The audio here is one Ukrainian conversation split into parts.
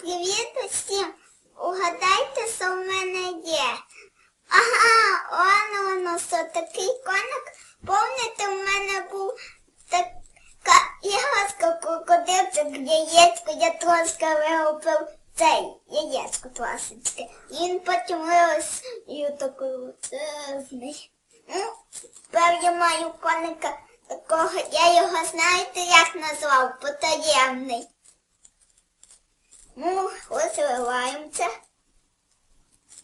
Привіт усім! Угадайте, що в мене є. Ага, он воно що, такий коник. Помните, в мене був така іграшка крокодилцик, яєчко, я трошки вилупив цей яєчко трошечки. І він потім вирос і такий величезний. Ну, тепер я маю коника такого, я його знаєте, як назвав? Потаємний. Ну, розвиваємося.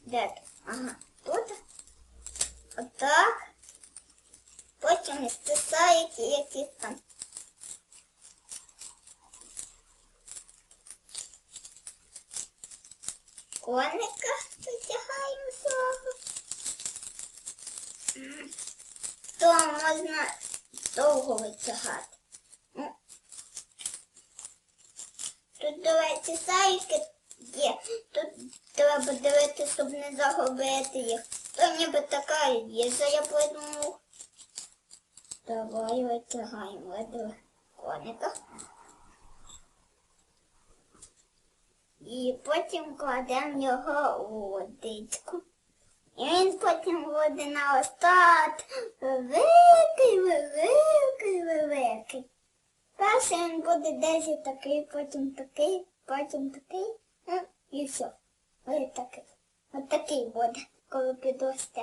Де тут? Ага, тут. Отак. Потім стисають якісь там. Коника витягаємо свого. То можна довго витягати. Тут, до речі, сайки є. Тут треба дивитися, щоб не загубити їх. То ніби така їжа, я подумав. Давай витягаємо этого коника. І потім кладемо його у водичку. І він потім буде на остат великий, великий, великий. Перший він буде десь такий, потім такий, потім такий, і все. Ось такий. Ось такий буде, коли підросте.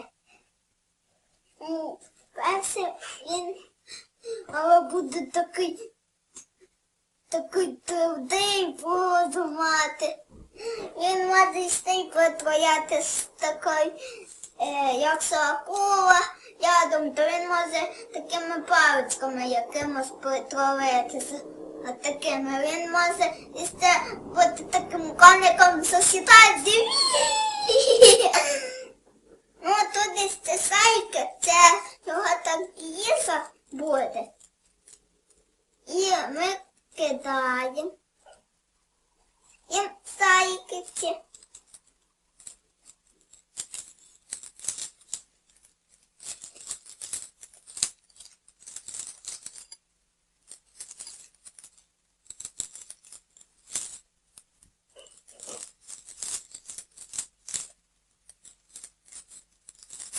Ну, перший він але буде такий, такий трудий буду мати. Він може ще й з такою, е, як акула ядом, то він може такими паличками якимось притворитися. От такими. Він може і ще бути таким коником сосідати. Ну, тут десь це сайки, це його так їжа буде. І ми кидаємо. І сайки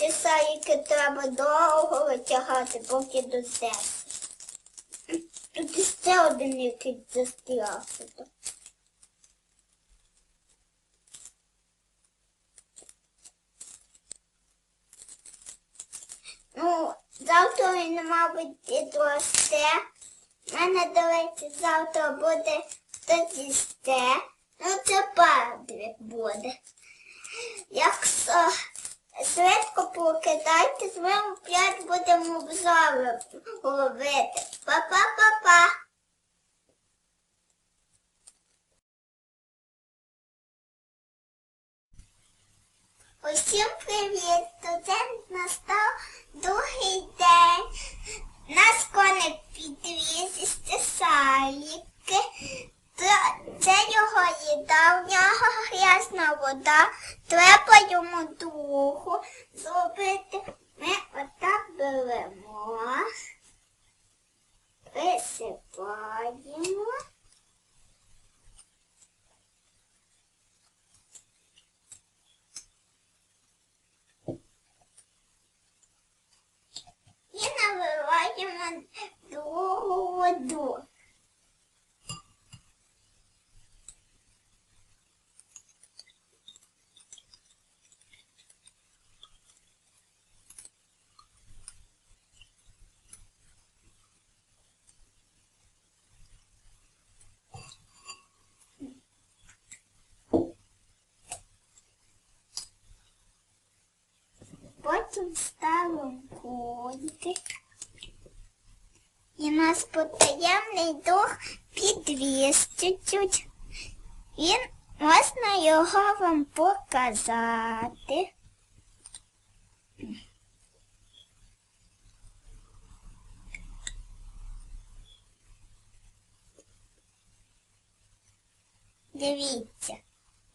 ці. Сайки треба довго витягати, поки досяг. Тут ще один якийсь застрявся. Ну, завтра він, мабуть, підросте. У мене, до речі, завтра буде хтось іще. Ну, це падрик буде. Якщо швидко покидайте, з ми п'ять будемо обзори ловити. Па-па-па-па. Усім привіт! То настав другий день. Нас коник підвіз із тесаліки. Це його їда, в нього грязна вода. Треба йому духу зробити. Ми отак беремо, присипаємо. І наливаємо другу воду. Потім ставимо коньки. І наш потаємний дух підвіз чуть-чуть. Він можна його вам показати. Дивіться,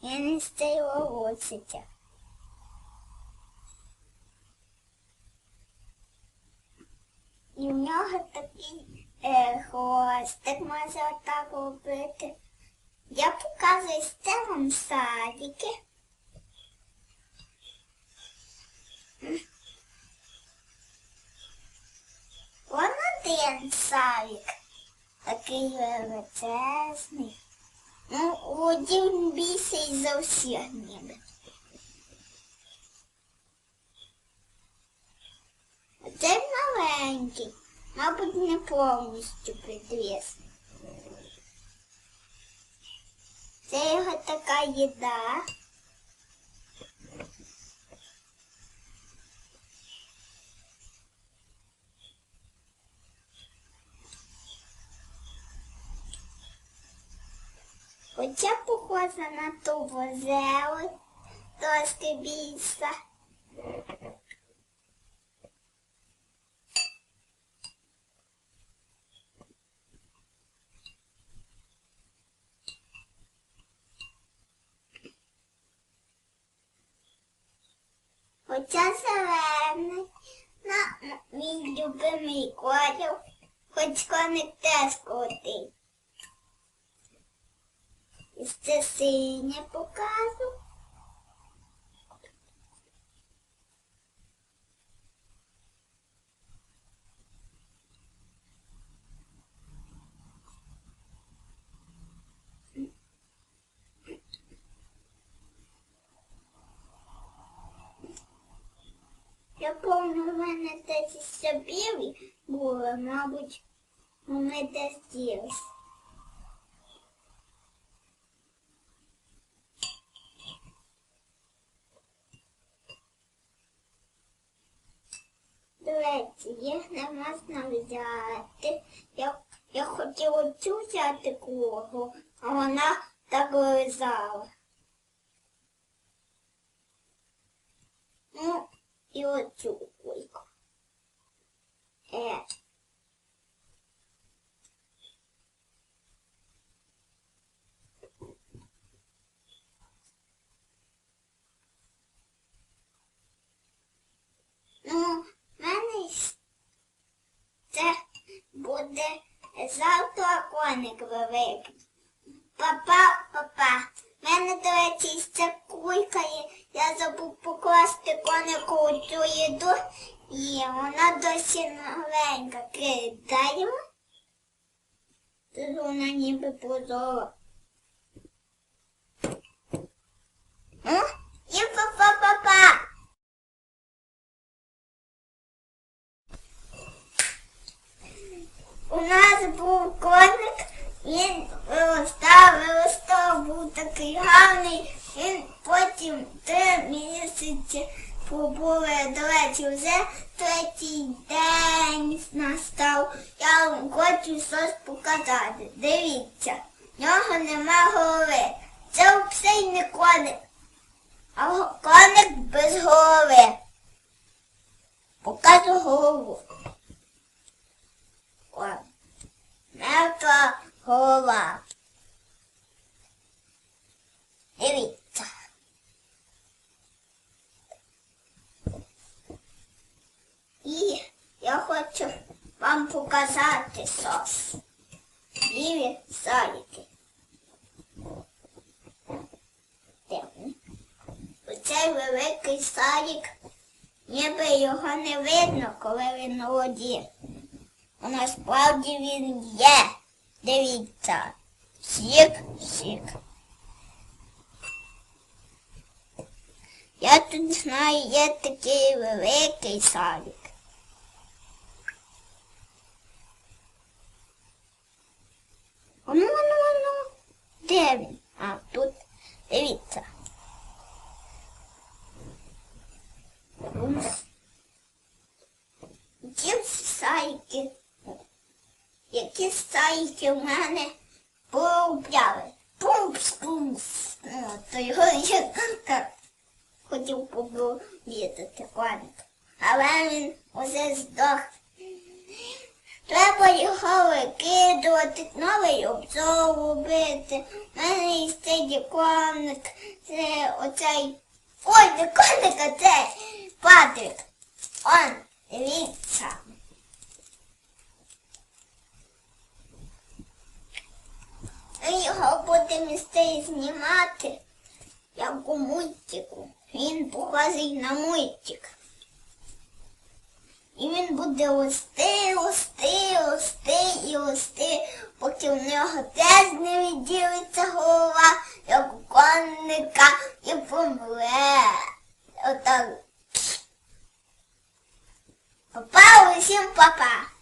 він з цього І в нього такий е, хвостик може отак робити. Я показую стелам садики. Вон один садик. Такий величезний. Ну, один більший за всіх ніби. Це маленький, мабуть, не повністю підвіз. Це його така їда. Хоча похожа на ту возелу, трошки більша. Хоча зелений, на мій любимий колір, хоч коник теж крутий. І це синє покажу. Я помню, в мене десь білі були, мабуть, вони десь ділись. Речі, їх не можна взяти. Я, я хотіла цю взяти кругу, а вона так лизала. Ну, і оцю. Ну, в мене це буде завтра коник великий. Папа, папа, в мене, до речі, ще кулька. Я забув покласти конику у цю їду, і вона досі новенька. Кидаємо. Тут вона ніби прозора. Ну, і папа-папа. У нас був коник, він виростав, виростав, був такий гарний. Він потім три місяці побули, до речі, вже третій день настав. Я вам хочу щось показати. Дивіться, в нього нема голови. Це взагалі не коник, а коник без голови. Покажу голову. О, мертва голова. Дивіться. І я хочу вам показати сос. Де вони? Оцей великий салік, ніби його не видно, коли він на воді. А насправді він є. Дивіться. Сік, сік. Я тут знаю, є такий великий садик. Де? А, тут. Дивіться. Ті сайки, які сайки в мене поупляли. Пумпс. Ну, то його я так хотів побідати коник. Але він уже здох. Треба його викидувати, новий обзор робити. У мене є цей коник. Це оцей. Ой, не а це Патрик. Он, дивіться. Ми його будемо із цей знімати, як у мультику. Він похожий на мультик. І він буде листи, листи, листи і листи, поки в нього теж не відділиться голова, як у конника, і помре. Отак. Папа, усім папа.